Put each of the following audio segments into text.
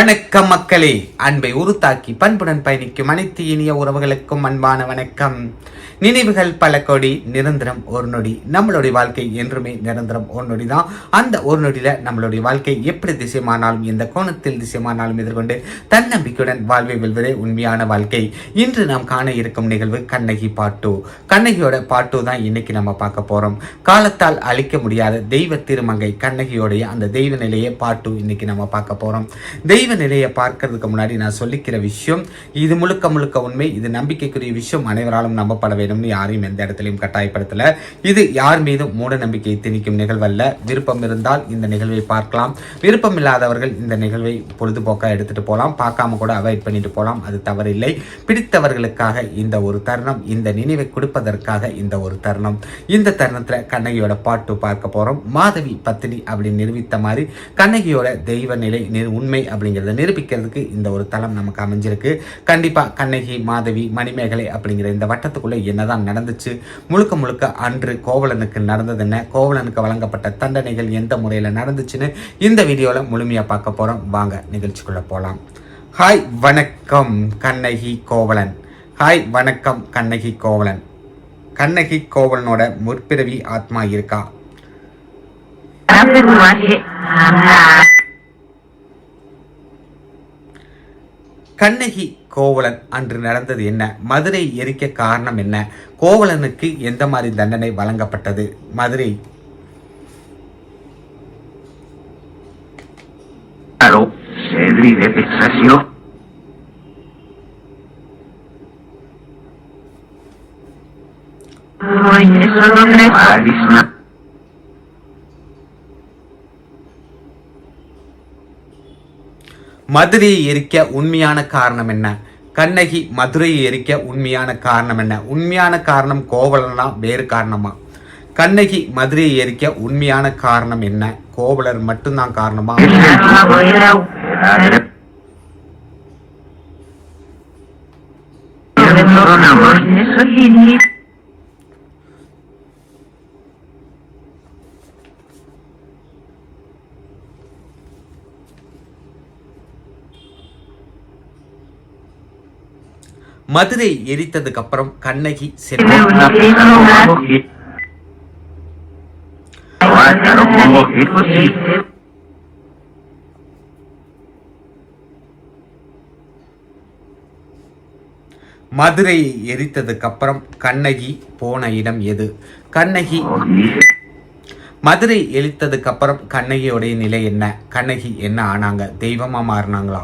வணக்கம் மக்களே. அன்பை உருத்தாக்கி பண்புடன் பயணிக்கும் அனைத்து இனிய உறவுகளுக்கும் அன்பான வணக்கம். நினைவுகள் பல கோடி நிரந்தரம் ஒரு நொடி. நம்மளுடைய வாழ்க்கை என்றுமே நிரந்தரம் ஒரு நொடி தான். அந்த ஒரு நொடியில் நம்மளுடைய வாழ்க்கை எப்படி திசைமானாலும் எந்த கோணத்தில் திசைமானாலும் எதிர்கொண்டு தன்னம்பிக்கையுடன் வாழ்வை வெல்வதே உண்மையான வாழ்க்கை. இன்று நாம் காண இருக்கும் நிகழ்வு கண்ணகி பாட்டு. கண்ணகியோட பாட்டு தான் இன்னைக்கு நம்ம பார்க்க போறோம். காலத்தால் அழிக்க முடியாத தெய்வ திருமங்கை கண்ணகியோடைய அந்த தெய்வ நிலையை பாட்டு இன்னைக்கு நம்ம பார்க்க போறோம். தெய்வ நிலையை பார்க்கறதுக்கு முன்னாடி நான் சொல்லிக்கிற விஷயம் இது முழுக்க முழுக்க உண்மை இது நம்பிக்கைக்குரிய விஷயம். அனைவராலும் நம்பப்பட வேண்டும்னு யாரையும் எந்த இடத்துலையும் கட்டாயப்படுத்தல. இது யார் மீதும் மூட நம்பிக்கை திணிக்கும் நிகழ்வல்ல. விருப்பம் இருந்தால் இந்த நிகழ்வை பார்க்கலாம். விருப்பம் இல்லாதவர்கள் இந்த நிகழ்வை பொழுதுபோக்காக எடுத்துட்டு போகலாம் பார்க்காம கூட அவாய்ட் பண்ணிட்டு போகலாம் அது தவறில்லை. பிடித்தவர்களுக்காக இந்த ஒரு தருணம் இந்த நினைவை கொடுப்பதற்காக இந்த ஒரு தருணம். இந்த தருணத்தில் கண்ணகியோட பாட்டு பார்க்க போறோம். மாதவி பத்தினி அப்படின்னு நிரூபித்த மாதிரி கண்ணகியோட தெய்வ நிலை உண்மை அப்படிங்கிற அப்படிங்கிறத நிரூபிக்கிறதுக்கு இந்த ஒரு தளம் நமக்கு அமைஞ்சிருக்கு. கண்டிப்பா கண்ணகி மாதவி மணிமேகலை அப்படிங்கிற இந்த வட்டத்துக்குள்ளே என்னதான் நடந்துச்சு முழுக்க முழுக்க அன்று கோவலனுக்கு நடந்தது என்ன கோவலனுக்கு வழங்கப்பட்ட தண்டனைகள் எந்த முறையில் நடந்துச்சுன்னு இந்த வீடியோவில் முழுமையாக பார்க்க போகிறோம் வாங்க நிகழ்ச்சிக்குள்ள போகலாம் ஹாய் வணக்கம் கண்ணகி கோவலன். ஹாய் வணக்கம் கண்ணகி கோவலன். கண்ணகி கோவலனோட முற்பிறவி ஆத்மா இருக்கா? கண்ணகி கோவலன் அன்று நடந்தது என்ன? மதுரை எரிக்க காரணம் என்ன? கோவலனுக்கு எந்த மாதிரி தண்டனை வழங்கப்பட்டது? Madurai. Ay, eso no me மதுரையை எரிக்க உண்மையான காரணம் என்ன? கண்ணகி மதுரையை எரிக்க உண்மையான காரணம் என்ன? உண்மையான காரணம் கோவலனா வேறு காரணமா? கண்ணகி மதுரையை எரிக்க உண்மையான காரணம் என்ன? கோவலர் மட்டும்தான் காரணமா? மதுரை எரித்ததுக்கு அப்புறம் கண்ணகி சென்ற மதுரையை எரித்ததுக்கு அப்புறம் கண்ணகி போன இடம் எது? கண்ணகி மதுரை எரித்ததுக்கு அப்புறம் கண்ணகியோடைய நிலை என்ன? கண்ணகி என்ன ஆனாங்க? தெய்வமா மாறினாங்களா?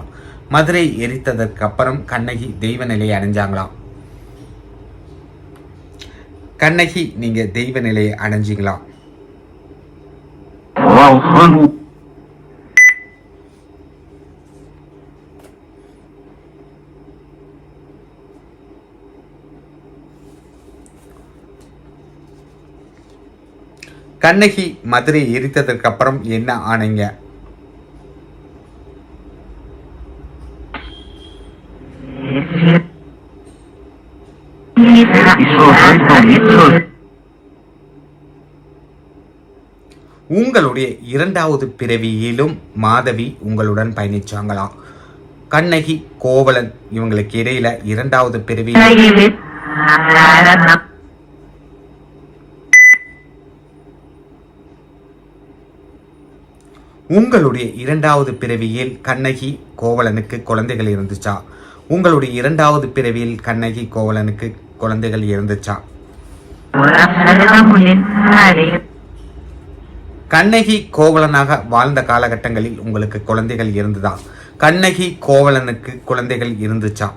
மதுரை எரித்ததற்கு அப்புறம் கண்ணகி தெய்வ நிலையை அடைஞ்சாங்களாம். கண்ணகி நீங்க தெய்வ நிலையை அடைஞ்சிங்களா கண்ணகி மதுரை எரித்ததற்கு அப்புறம் என்ன ஆனீங்க? உங்களுடைய இரண்டாவது பிறவியிலும் மாதவி உங்களுடன் பயணிச்சாங்களாம் கண்ணகி கோவலன் இவங்களுக்கு இடையில இரண்டாவது பிறவி. உங்களுடைய இரண்டாவது பிறவியில் கண்ணகி கோவலனுக்கு குழந்தைகள் இருந்துச்சா? உங்களுடைய இரண்டாவது பிறவியில் கண்ணகி கோவலனுக்கு குழந்தைகள் இருந்துச்சா? கண்ணகி கோவலனாக வாழ்ந்த காலகட்டங்களில் உங்களுக்கு குழந்தைகள் இருந்ததா? கண்ணகி கோவலனுக்கு குழந்தைகள் இருந்துச்சா?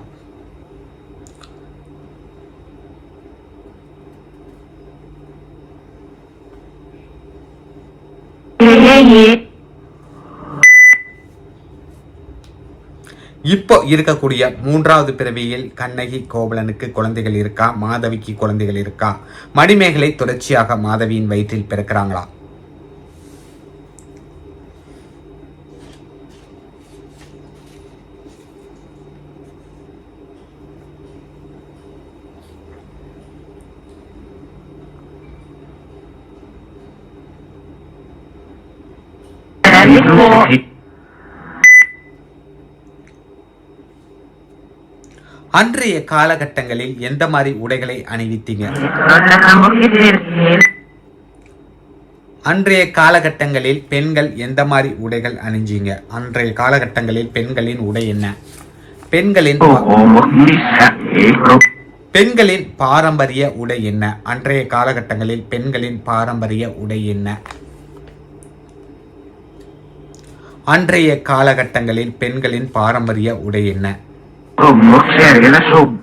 இப்போ இருக்கக்கூடிய மூன்றாவது பிறவியில் கண்ணகி கோவலனுக்கு குழந்தைகள் இருக்கா? மாதவிக்கு குழந்தைகள் இருக்கா? மணிமேகலை தொடர்ச்சியாக மாதவியின் வயிற்றில் பிறக்கிறாங்களா? அன்றைய காலகட்டங்களில் எந்த மாதிரி உடைகளை அணிவித்தீங்க? அன்றைய காலகட்டங்களில் பெண்கள் எந்த மாதிரி உடைகள் அணிஞ்சீங்க? அன்றைய காலகட்டங்களில் பெண்களின் உடை என்ன? பெண்களின் பெண்களின் பாரம்பரிய உடை என்ன? அன்றைய காலகட்டங்களில் பெண்களின் பாரம்பரிய உடை என்ன? அன்றைய காலகட்டங்களில் பெண்களின் பாரம்பரிய உடை என்ன? Oh, Moxer, yan na sob.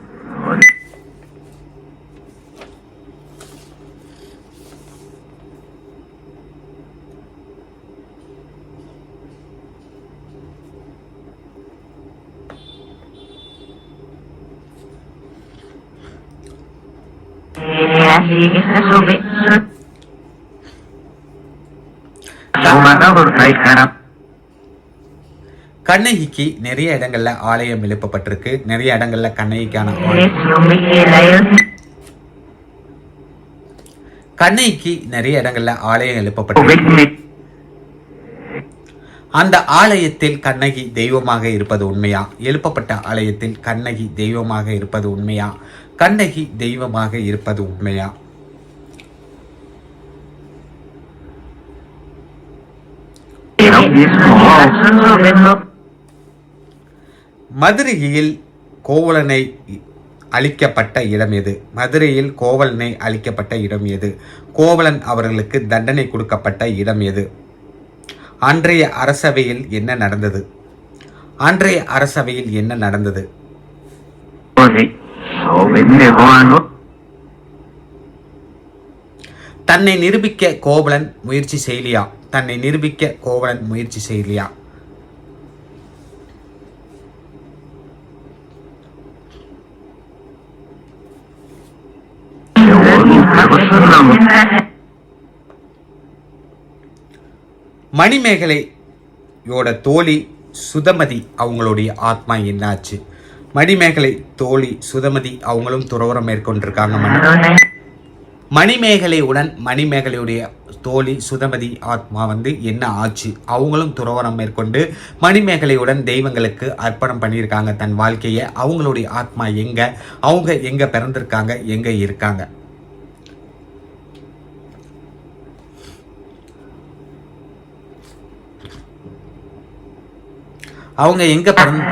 Sige, sa sobe. கண்ணகிக்கு நிறைய இடங்கள்ல ஆலயம் எழுப்பப்பட்டிருக்கு. நிறைய இடங்கள்ல கண்ணகிக்கான கண்ணகிக்கு நிறைய இடங்கள்ல ஆலயம் எழுப்பப்பட்டிருக்கு. அந்த ஆலயத்தில் கண்ணகி தெய்வமாக இருப்பது உண்மையா? எழுப்பப்பட்ட ஆலயத்தில் கண்ணகி தெய்வமாக இருப்பது உண்மையா? கண்ணகி தெய்வமாக இருப்பது உண்மையா? மதுரையில் கோவலனை அழிக்கப்பட்ட இடம் எது? மதுரையில் கோவலனை அழிக்கப்பட்ட இடம் எது? கோவலன் அவர்களுக்கு தண்டனை கொடுக்கப்பட்ட இடம் எது? அன்றைய அரசவையில் என்ன நடந்தது? அன்றைய அரசவையில் என்ன நடந்தது? தன்னை நிரூபிக்க கோவலன் முயற்சி செய்யலையா? தன்னை நிரூபிக்க கோவலன் முயற்சி செய்யலையா? மணிமேகலையோட தோழி சுதமதி அவங்களுடைய ஆத்மா என்னாச்சு? மணிமேகலை தோழி சுதமதி அவங்களும் துறவரம் மேற்கொண்டிருக்காங்க மணிமேகலையுடன் மணிமேகலையுடைய தோழி சுதமதி ஆத்மா வந்து என்ன ஆச்சு? அவங்களும் துறவரம் மேற்கொண்டு மணிமேகலையுடன் தெய்வங்களுக்கு அர்ப்பணம் பண்ணியிருக்காங்க தன் வாழ்க்கையை. அவங்களுடைய ஆத்மா எங்க? அவங்க எங்க பிறந்திருக்காங்க? எங்க இருக்காங்க? அவங்க எங்க பிறந்த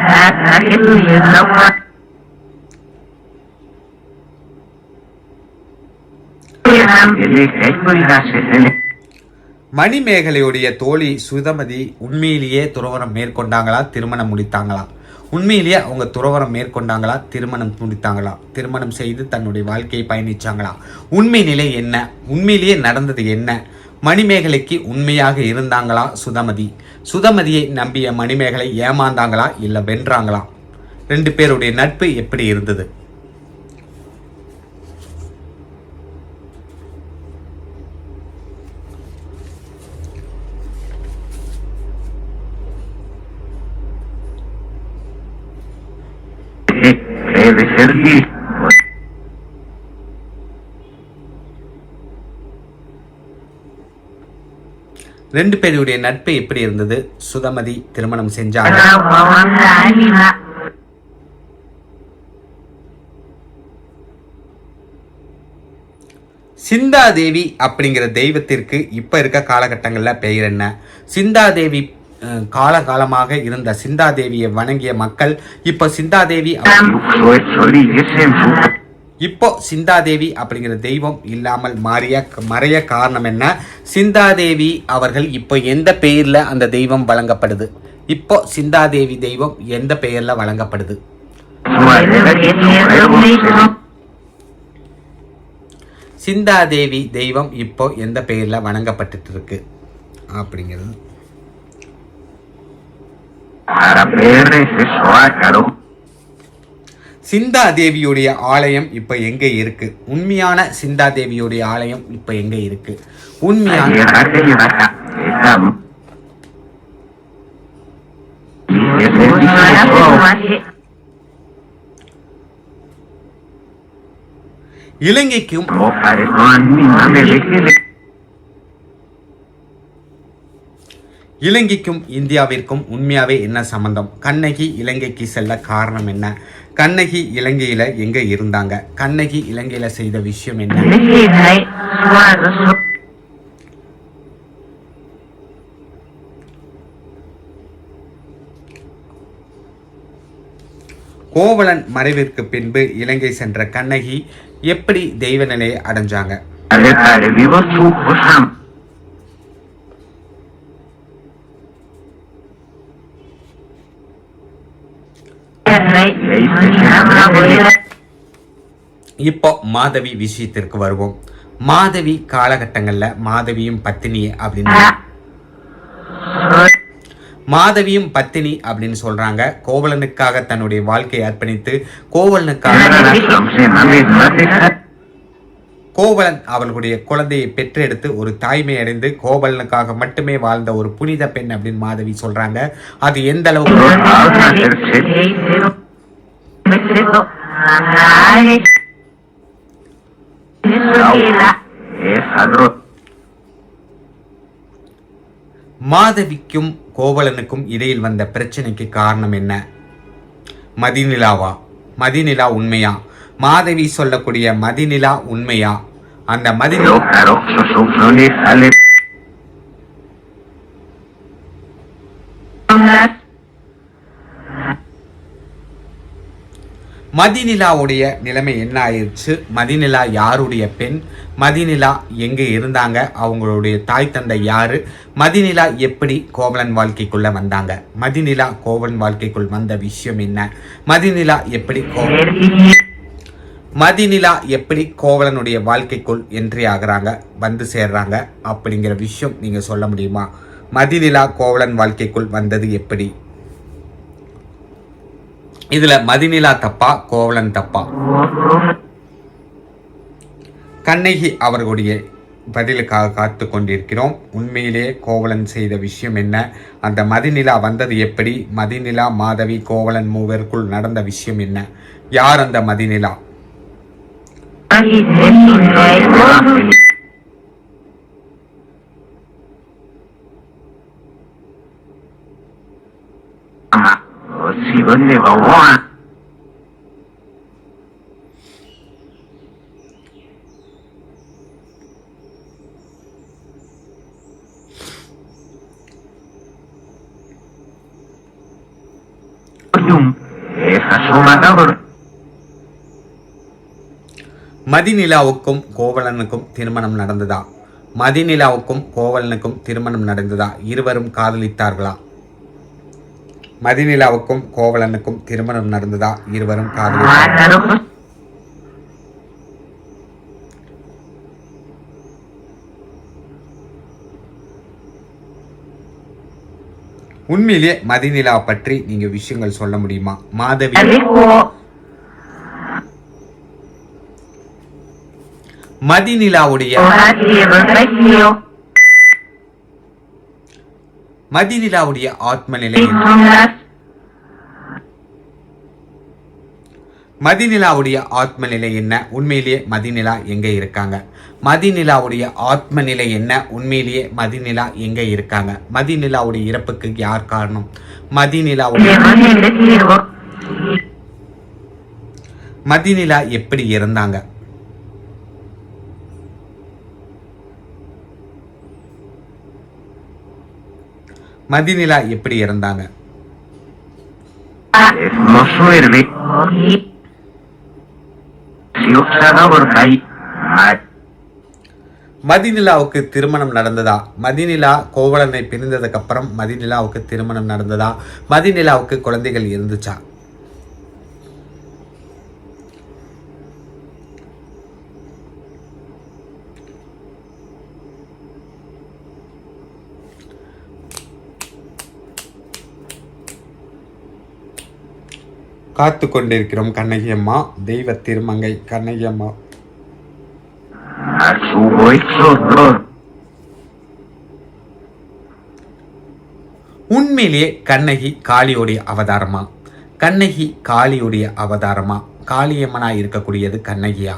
மணிமேகலையுடைய தோழி சுதமதி உண்மையிலேயே துறவரம் மேற்கொண்டாங்களா திருமணம் முடித்தாங்களா? உண்மையிலேயே அவங்க துறவரம் மேற்கொண்டாங்களா திருமணம் முடித்தாங்களா? திருமணம் செய்து தன்னுடைய வாழ்க்கையை பயணிச்சாங்களா? உண்மை நிலை என்ன? உண்மையிலேயே நடந்தது என்ன? மணிமேகலைக்கு உண்மையாக இருந்தாங்களா சுதமதி சுதமதியை நம்பிய மணிமேகலை ஏமாந்தாங்களா இல்லை வென்றாங்களா ரெண்டு பேருடைய நட்பு எப்படி இருந்தது Debe ரெண்டு பேருடைய நட்பு எப்படி இருந்தது? சுதமதி திருமணம் செஞ்சாங்க. சிந்தாதேவி அப்படிங்கிற தெய்வத்திற்கு இப்ப இருக்க காலகட்டங்கள்ல பெயர் என்ன? சிந்தாதேவி காலகாலமாக இருந்த சிந்தாதேவியை வணங்கிய மக்கள் இப்ப சிந்தாதேவி இப்போ சிந்தாதேவி அப்படிங்கிற தெய்வம் இல்லாமல் மாறிய மறைய காரணம் என்ன? சிந்தாதேவி அவர்கள் இப்போ எந்த பெயர்ல அந்த தெய்வம் வழங்கப்படுது? இப்போ சிந்தாதேவி தெய்வம் எந்த பெயர்ல வழங்கப்படுது? சிந்தாதேவி தெய்வம் இப்போ எந்த பெயர்ல வணங்கப்பட்டுட்டு இருக்கு அப்படிங்கிறது சிந்தா தேவியுடைய ஆலயம் இப்ப எங்க இருக்கு? உண்மையான சிந்தா தேவியுடைய ஆலயம் இப்ப எங்க இருக்கு? உண்மையான Llegar de llevar a estamos. Y ese dice இலங்கைக்கும் No pares no a mí, no me dejes. இலங்கைக்கும் இந்தியாவிற்கும் உண்மையாவே என்ன சம்பந்தம்? கண்ணகி இலங்கைக்கு செல்ல காரணம் என்ன? கண்ணகி இலங்கையில எங்க இருந்தாங்க? கண்ணகி இலங்கையில செய்த விஷயம் என்ன? கோவலன் மறைவிற்கு பின்பு இலங்கை சென்ற கண்ணகி எப்படி தெய்வ நிலையை அடைஞ்சாங்க? இப்போ மாதவி விஷயத்திற்கு வருவோம் மாதவி காலகட்டங்கள்ல மாதவியும் பத்தினி அப்படின்னு மாதவியும் பத்தினி அப்படின்னு சொல்றாங்க கோவலனுக்காக தன்னுடைய வாழ்க்கையை அர்ப்பணித்து கோவலனுக்காக கோவலன் அவர்களுடைய குழந்தையை பெற்றெடுத்து ஒரு தாய்மை அடைந்து கோவலனுக்காக மட்டுமே வாழ்ந்த ஒரு புனித பெண் அப்படின்னு மாதவி சொல்றாங்க அது எந்த அளவுக்கு மாதவிக்கும் கோவலனுக்கும் இடையில் வந்த பிரச்சனைக்கு காரணம் என்ன மதிநிலாவா மதிநிலா உண்மையா மாதவி சொல்லக்கூடிய மதிநிலா உண்மையா அந்த மதிநிலா மதிநிலாவுடைய நிலைமை என்ன ஆயிடுச்சு மதிநிலா யாருடைய பெண்? மதிநிலா எங்கே இருந்தாங்க? அவங்களுடைய தாய் தந்தை யாரு? மதிநிலா எப்படி கோவலன் வாழ்க்கைக்குள்ள வந்தாங்க? மதிநிலா கோவலன் வாழ்க்கைக்குள் வந்த விஷயம் என்ன? மதிநிலா எப்படி கோவலன் மதிநிலா எப்படி கோவலனுடைய வாழ்க்கைக்குள் என்ட்ரி ஆகுறாங்க? வந்து சேர்றாங்க? அப்படிங்கிற விஷயம் நீங்க சொல்ல முடியுமா? மதிநிலா கோவலன் வாழ்க்கைக்குள் வந்தது எப்படி? இதுல மதிநிலா தப்பா கோவலன் தப்பா? கண்ணகி அவர்களுடைய பதிலுக்காக காத்து கொண்டிருக்கிறோம். உண்மையிலேயே கோவலன் செய்த விஷயம் என்ன? அந்த மதிநிலா வந்தது எப்படி? மதிநிலா மாதவி கோவலன் மூவருக்குள் நடந்த விஷயம் என்ன? யார் அந்த மதிநிலா? சிவன் பகவான் Esa suma மதிநிலாவுக்கும் கோவலனுக்கும் திருமணம் நடந்ததா? மதிநிலாவுக்கும் கோவலனுக்கும் திருமணம் நடந்ததா? இருவரும் காதலித்தார்களா? மதிநிலாவுக்கும் கோவலனுக்கும் திருமணம் நடந்ததா? இருவரும் காதல் உண்மையிலேயே மதிநிலா பற்றி நீங்க விஷயங்கள் சொல்ல முடியுமா? மாதவி மதிநிலாவுடைய மதிநிலாவுடைய ஆத்ம நிலை என்ன? மதிநிலாவுடைய ஆத்ம நிலை என்ன? உண்மையிலேயே மதிநிலா எங்க இருக்காங்க? மதிநிலாவுடைய ஆத்ம நிலை என்ன? உண்மையிலேயே மதிநிலா எங்க இருக்காங்க? மதிநிலாவுடைய இறப்புக்கு யார் காரணம்? மதிநிலாவுடைய மதிநிலா எப்படி இறந்தாங்க? மதிநிலா எப்படி ahí. மதிநிலாவுக்கு திருமணம் நடந்ததா? மதிநிலா கோவலனை பிரிந்ததுக்கு அப்புறம் மதிநிலாவுக்கு திருமணம் நடந்ததா? மதிநிலாவுக்கு குழந்தைகள் இருந்துச்சா? காத்து கொண்டிருக்கிறோம் கண்ணகியம்மா தெய்வ திருமங்கை கண்ணகியம்மா உண்மையிலேயே கண்ணகி காளியோடைய அவதாரமா? கண்ணகி காளியுடைய அவதாரமா? காளியம்மனா இருக்கக்கூடியது கண்ணகியா?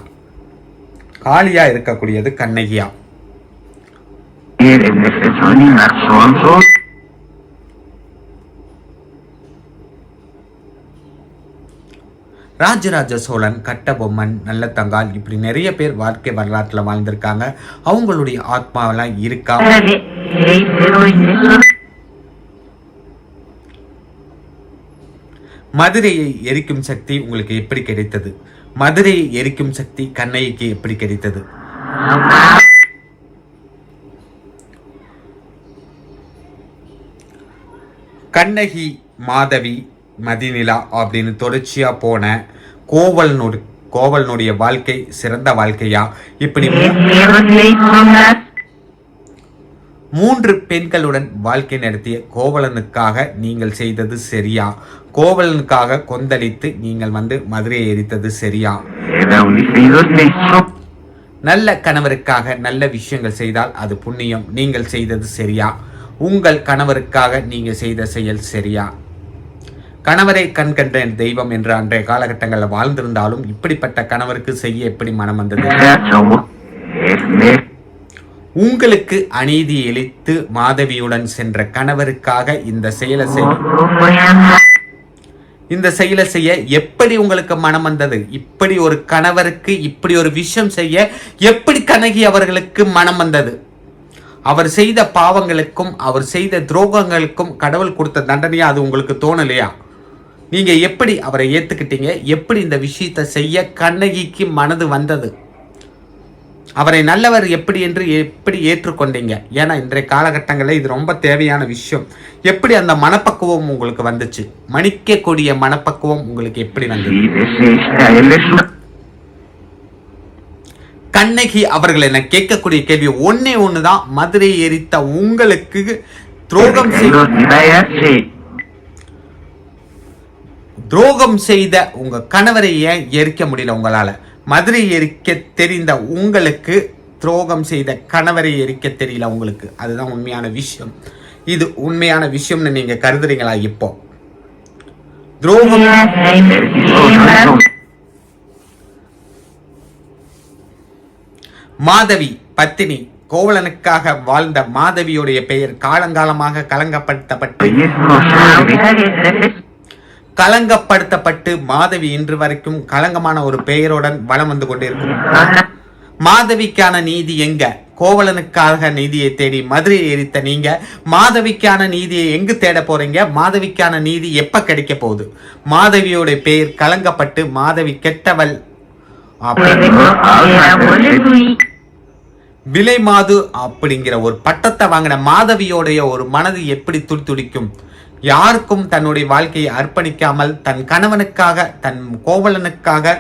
காளியா இருக்கக்கூடியது கண்ணகியா? ராஜராஜ சோழன் கட்டபொம்மன் நல்லத்தங்கால் இப்படி நிறைய பேர் வாழ்க்கை வரலாற்றில் வாழ்ந்திருக்காங்க. அவங்களுடைய ஆத்மாவெல்லாம் இருக்கா? மதுரையை எரிக்கும் சக்தி உங்களுக்கு எப்படி கிடைத்தது? மதுரையை எரிக்கும் சக்தி கண்ணைக்கு எப்படி கிடைத்தது? கண்ணகி மாதவி மதிநிலா அப்படின்னு தொடர்ச்சியா போன கோவலனுடைய கோவலனுடைய வாழ்க்கை சிறந்த வாழ்க்கையா? இப்படி மூன்று பெண்களுடன் வாழ்க்கை நடத்திய கோவலனுக்காக நீங்கள் செய்தது சரியா? கோவலனுக்காக கொந்தளித்து நீங்கள் வந்து மதுரையை எரித்தது சரியா? நல்ல கணவருக்காக நல்ல விஷயங்கள் செய்தால் அது புண்ணியம். நீங்கள் செய்தது சரியா? உங்கள் கணவருக்காக நீங்கள் செய்த செயல் சரியா? கணவரை கண் கண்ட தெய்வம் என்று அன்றைய காலகட்டங்களில் வாழ்ந்திருந்தாலும் இப்படிப்பட்ட கணவருக்கு செய்ய எப்படி மனம் வந்தது? உங்களுக்கு அநீதி இழித்து மாதவியுடன் சென்ற கணவருக்காக இந்த செயலை செய்ய இந்த செயலை செய்ய எப்படி உங்களுக்கு மனம் வந்தது? இப்படி ஒரு கணவருக்கு இப்படி ஒரு விஷயம் செய்ய எப்படி கனகி அவர்களுக்கு மனம் வந்தது? அவர் செய்த பாவங்களுக்கும் அவர் செய்த துரோகங்களுக்கும் கடவுள் கொடுத்த தண்டனையா? அது உங்களுக்கு தோணலையா? நீங்க எப்படி அவரை ஏத்துக்கிட்டீங்க? எப்படி இந்த விஷயத்தை செய்ய கண்ணகிக்கு மனது வந்தது? அவரை நல்லவர் எப்படி என்று எப்படி ஏற்றுக்கொண்டீங்க? ஏன்னா இன்றைய காலகட்டங்களில் இது ரொம்ப தேவையான விஷயம். எப்படி அந்த மனப்பக்குவம் உங்களுக்கு வந்துச்சு? மணிக்கக்கூடிய மனப்பக்குவம் உங்களுக்கு எப்படி வந்தது? கண்ணகி அவர்கள் என்ன கேட்கக்கூடிய கேள்வி ஒன்னே ஒண்ணுதான். மதுரை எரித்த உங்களுக்கு துரோகம் செய்ய துரோகம் செய்த உங்க கணவரை ஏன் எரிக்க முடியல உங்களால? மதுரை எரிக்க தெரிந்த உங்களுக்கு துரோகம் செய்த கணவரை எரிக்க தெரியல உங்களுக்கு. அதுதான் உண்மையான விஷயம். இது உண்மையான விஷயம்னு நீங்க கருதுறீங்களா இப்போ? துரோகம் மாதவி பத்தினி கோவலனுக்காக வாழ்ந்த மாதவியுடைய பெயர் காலங்காலமாக கலங்கப்படுத்தப்பட்டு கலங்கப்படுத்தப்பட்டு மாதவி இன்று வரைக்கும் கலங்கமான ஒரு பெயருடன் வளம் வந்து கொண்டிருக்கும் மாதவிக்கான நீதி எங்க? கோவலனுக்காக நீதியை தேடி மதுரை எரித்த நீங்க மாதவிக்கான நீதியை எங்கு தேட போறீங்க? மாதவிக்கான நீதி எப்ப கிடைக்க போகுது? மாதவியோட பெயர் கலங்கப்பட்டு மாதவி கெட்டவள். விலை மாது அப்படிங்கிற ஒரு பட்டத்தை வாங்கின மாதவியோடைய ஒரு மனது எப்படி துடிதுடிக்கும் யாருக்கும் தன்னுடைய வாழ்க்கையை அர்ப்பணிக்காமல் தன் கணவனுக்காக தன் கோவலனுக்காக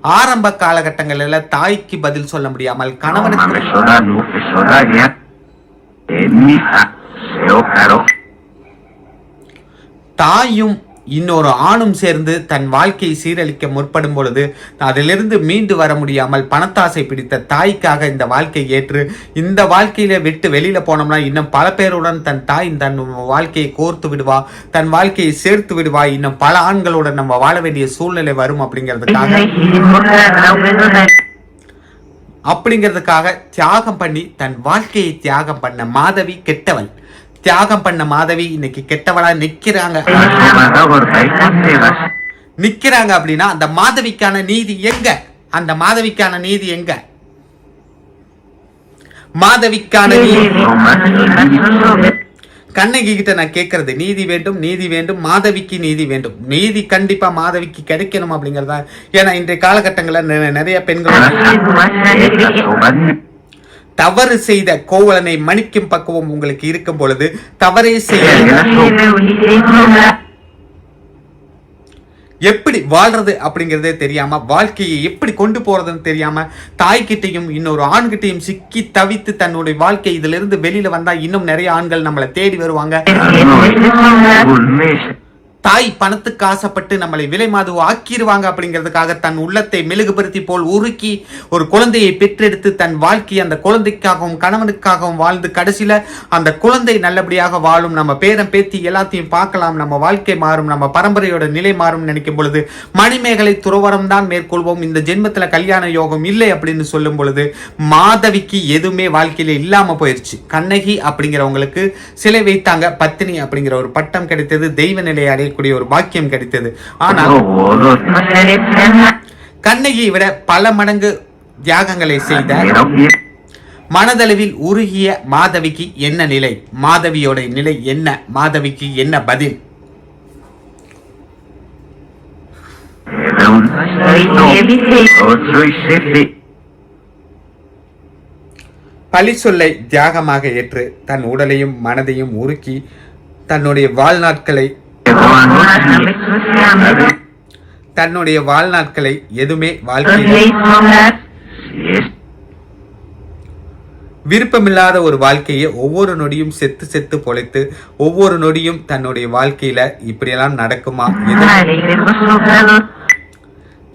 ஆரம்ப காலகட்டங்களில் தாய்க்கு பதில் சொல்ல முடியாமல் கணவனுக்கு. Eh. தாயும் இன்னொரு ஆணும் சேர்ந்து தன் வாழ்க்கையை சீரழிக்க முற்படும் பொழுது அதிலிருந்து மீண்டு வர முடியாமல் பணத்தாசை பிடித்த தாய்க்காக இந்த வாழ்க்கை ஏற்று இந்த வாழ்க்கையில விட்டு வெளியில போனோம்னா இன்னும் பல பேருடன் தன் தாய் தன் வாழ்க்கையை கோர்த்து விடுவா தன் வாழ்க்கையை சேர்த்து விடுவா இன்னும் பல ஆண்களுடன் நம்ம வாழ வேண்டிய சூழ்நிலை வரும் அப்படிங்கிறதுக்காக அப்படிங்கிறதுக்காக தியாகம் பண்ணி தன் வாழ்க்கையை தியாகம் பண்ண மாதவி கெட்டவன் தியாகம் பண்ண மாதவி இன்னைக்கு கெட்டவளா நிக்கிறாங்க. நிக்கிறாங்க அப்படின்னா அந்த மாதவிக்கான நீதி எங்க? அந்த மாதவிக்கான நீதி எங்க? மாதவிக்கான கண்ணகி கிட்ட நான் கேட்கறது நீதி வேண்டும் நீதி வேண்டும் மாதவிக்கு நீதி வேண்டும். நீதி கண்டிப்பா மாதவிக்கு கிடைக்கணும் அப்படிங்கறதா ஏன்னா இன்றைய காலகட்டங்களில் நிறைய பெண்கள் தவறு செய்த கோவலனை மன்னிக்கும் பக்குவம் உங்களுக்கு இருக்கும் பொழுது தவறே செய்ய எப்படி வாழ்றது அப்படிங்கறதே தெரியாம வாழ்க்கையை எப்படி கொண்டு போறதுன்னு தெரியாம தாய்கிட்டையும் இன்னொரு ஆண்கிட்டையும் சிக்கி தவித்து தன்னுடைய வாழ்க்கை இதுல இருந்து வெளியில வந்தா இன்னும் நிறைய ஆண்கள் நம்மளை தேடி வருவாங்க. தாய் பணத்துக்கு ஆசைப்பட்டு நம்மளை விலை மாது ஆக்கிடுவாங்க அப்படிங்கிறதுக்காக தன் உள்ளத்தை மெழுகுபடுத்தி போல் உருக்கி ஒரு குழந்தையை பெற்றெடுத்து தன் வாழ்க்கை அந்த குழந்தைக்காகவும் கணவனுக்காகவும் வாழ்ந்து கடைசியில் அந்த குழந்தை நல்லபடியாக வாழும். நம்ம பேரன் பேத்தி எல்லாத்தையும் பார்க்கலாம். நம்ம வாழ்க்கை மாறும். நம்ம பரம்பரையோட நிலை மாறும் நினைக்கும் பொழுது மணிமேகலை துறவரம் தான் மேற்கொள்வோம். இந்த ஜென்மத்தில் கல்யாண யோகம் இல்லை அப்படின்னு சொல்லும் பொழுது மாதவிக்கு எதுவுமே வாழ்க்கையில் இல்லாமல் போயிடுச்சு கண்ணகி அப்படிங்கிறவங்களுக்கு சிலை வைத்தாங்க. பத்தினி அப்படிங்கிற ஒரு பட்டம் கிடைத்தது. தெய்வ நிலை செய்யக்கூடிய ஒரு பாக்கியம் கிடைத்தது. ஆனால் கண்ணகியை விட பல மடங்கு தியாகங்களை செய்த மனதளவில் உருகிய மாதவிக்கு என்ன நிலை? மாதவியோட நிலை என்ன? மாதவிக்கு என்ன பதில்? பழி சொல்லை தியாகமாக ஏற்று தன் உடலையும் மனதையும் உருக்கி தன்னுடைய வாழ்நாட்களை தன்னுடைய வாழ்நாட்களை எதுவுமே வாழ்க்கையில் விருப்பமில்லாத ஒரு வாழ்க்கையை ஒவ்வொரு நொடியும் செத்து செத்து பொழைத்து ஒவ்வொரு நொடியும் தன்னுடைய வாழ்க்கையில இப்படியெல்லாம் நடக்குமா? எதற்கு-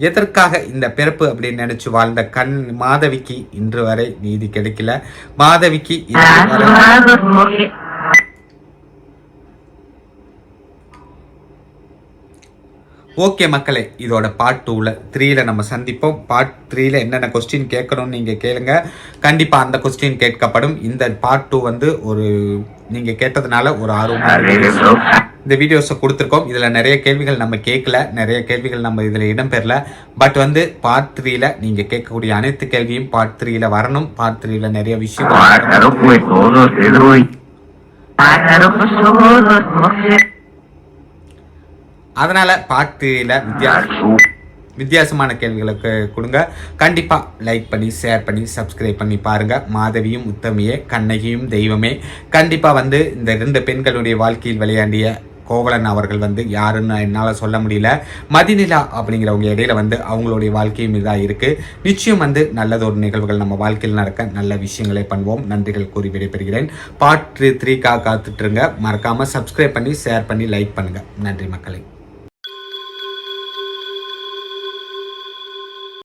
எதற்காக இந்த பிறப்பு அப்படின்னு நினைச்சு வாழ்ந்த கண் மாதவிக்கு இன்று வரை நீதி கிடைக்கல. மாதவிக்கு இன்று வரை ஓகே மக்களே இதோட பார்ட் டூவில் த்ரீல நம்ம சந்திப்போம். பார்ட் த்ரீல என்னென்ன கொஸ்டின் கேட்கணும்னு நீங்கள் கேளுங்க. கண்டிப்பாக அந்த கொஸ்டின் கேட்கப்படும். இந்த பார்ட் டூ வந்து ஒரு நீங்கள் கேட்டதுனால ஒரு ஆர்வம் இந்த வீடியோஸை கொடுத்துருக்கோம். இதில் நிறைய கேள்விகள் நம்ம கேட்கல. நிறைய கேள்விகள் நம்ம இதில் இடம்பெறல. பட் வந்து பார்ட் த்ரீல நீங்கள் கேட்கக்கூடிய அனைத்து கேள்வியும் பார்ட் த்ரீல வரணும். பார்ட் த்ரீல நிறைய விஷயங்கள் அதனால பார்ட் வித்தியாசம் வித்தியாசமான கேள்விகளுக்கு கொடுங்க. கண்டிப்பாக லைக் பண்ணி ஷேர் பண்ணி சப்ஸ்கிரைப் பண்ணி பாருங்கள் மாதவியும் உத்தமியே கண்ணகியும் தெய்வமே. கண்டிப்பாக வந்து இந்த ரெண்டு பெண்களுடைய வாழ்க்கையில் விளையாண்டிய கோவலன் அவர்கள் வந்து யாருன்னு என்னால் சொல்ல முடியல. மதிநிலா அப்படிங்கிறவங்க இடையில வந்து அவங்களுடைய வாழ்க்கையும் இதாக இருக்குது நிச்சயம் வந்து நல்லதொரு நிகழ்வுகள் நம்ம வாழ்க்கையில் நடக்க நல்ல விஷயங்களை பண்ணுவோம். நன்றிகள் கூறி விடைபெறுகிறேன். பார்ட் த்ரீ த்ரீக்காக காத்துட்ருங்க மறக்காமல் சப்ஸ்கிரைப் பண்ணி ஷேர் பண்ணி லைக் பண்ணுங்கள் நன்றி மக்களை.